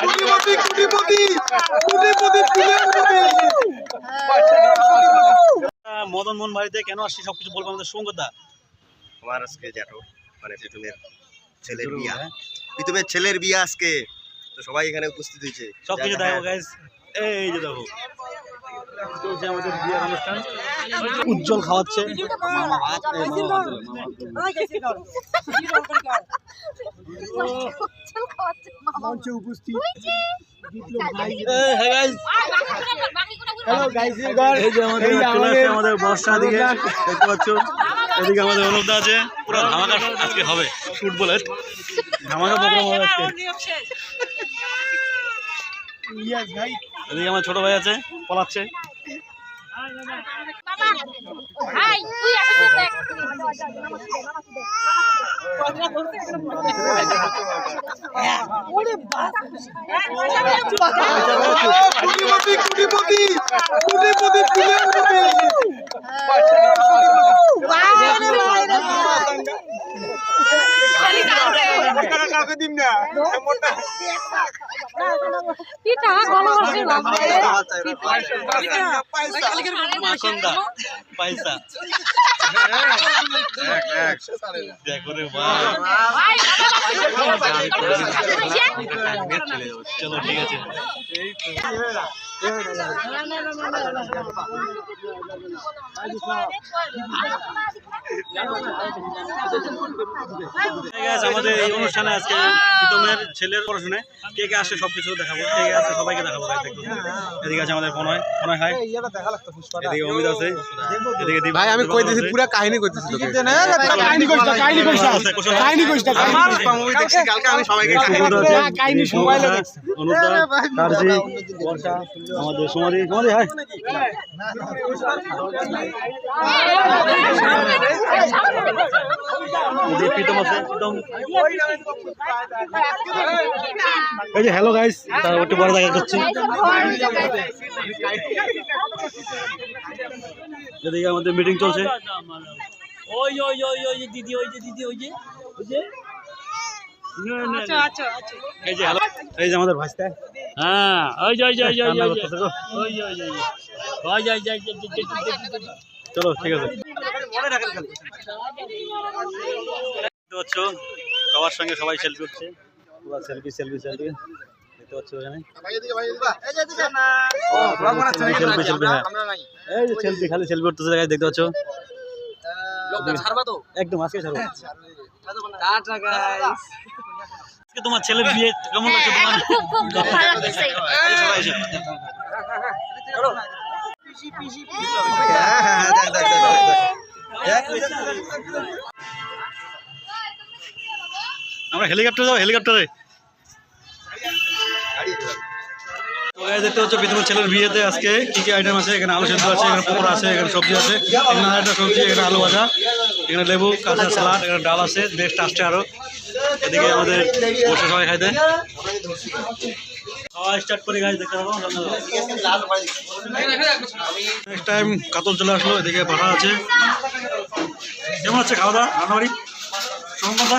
কোটিপতি কোটিপতি কোটিপতি মদন মোহন বাড়িতে কেন আসছি সবকিছু বলব আমাদের সঙ্গতা আমার আজকে জ্যাঠো মানে প্রীতমের ছেলের বিয়া। প্রীতমের ছেলের বিয়া আজকে। তো সবাই এখানে উপস্থিত হয়েছে। সবকিছু দেখো গাইজ এই যে দেখো। চলছে আমাদের বিয়ের অনুষ্ঠান। উজ্জ্বল খাওয়াচ্ছে। মঞ্চে উপস্থিত। হ্যালো গাইস এই যে আমাদের বর্ষা দিকে। দেখতে পাচ্ছ? এদিকে আমাদের অনুপদা আছে। পুরো ধামাকা আজকে হবে। ফুটবলের। ধামাকা প্রোগ্রাম হবে আজকে। এদিকে আমার ছোট ভাই আছে পলাচ্ছে। দিম না এমনটা তুই টাকা গলা বসে মাখনদা পয়সা দেখো রে ভাই চলো ঠিক আছে ঠিক আছে আমাদের এই অনুষ্ঠানে আজকে প্রীতমের ছেলের পড়াশোনায় কে কে আসে সবকিছু দেখাবো কে কে আছে সবাইকে দেখাবো এদিকে আছে আমাদের প্রণয় প্রণয় হাই এদিকে অমিত আছে এদিকে ভাই আমি কইতেছি আছে। পুরা কাহিনী কইতেছি তোকে কাহিনী কইছ কাহিনী কইছ। কাহিনী কইছ না মুভি দেখছি কালকে আমি সবাইকে কাহিনী মোবাইলে আছে, অনুদা, কার্জি, বর্ষা, আমাদের সুমাদি সুমাদি হাই এদিকে প্রীতম আছে প্রীতম এই যে হ্যালো গাইস তার একটু বড় দেখা করছি এদিকে আমাদের মিটিং চলছে ওই ওই ওই ওই যে দিদি ওই যে দিদি ওই যে ওই যে এই যে হ্যালো এই যে আমাদের ভাইস্তা হ্যাঁ ওই যে যে যে যে ওই যে ওই যে চলো ঠিক আছে দেখতে পাচ্ছ সবার সঙ্গে সবাই সেলফি উঠছে। পুরো সেলফি সেলফি সেলফি দেখতে পাচ্ছ এখানে? সেলফি সেলফি হ্যাঁ এই যে সেলফি খালি সেলফি উঠতেছে দেখতে পাচ্ছ? একদম আজকে ছাড়বো। আজকে তোমার ছেলের বিয়ে কেমন লাগছে তোমার? খুব ভালো লাগছে। এই সবাই এসে। আমরা হেলিকপ্টার যাব, হেলিকপ্টারে। দেখতে ছেলের বিয়েতে আজকে কি কি আইটেম আছে? এখানে আলু সেদ্ধ আছে, এখানে পকোড়া আছে, এখানে সবজি আছে। এখানে সবজি, এখানে আলু ভাজা, এখানে লেবু, কাঁচা সালাড এখানে ডাল আছে বেস্ট আসছে আরও। এদিকে আমাদের বসে সবাই খাইতে। খাওয়া স্টার্ট করে গাছ দেখতে পাবো নেক্সট টাইম কাতল চলে আসলো, এদিকে পাঠা আছে। কেমন আছে খাওয়া দাওয়া রান্নাবাড়ি সোমবারটা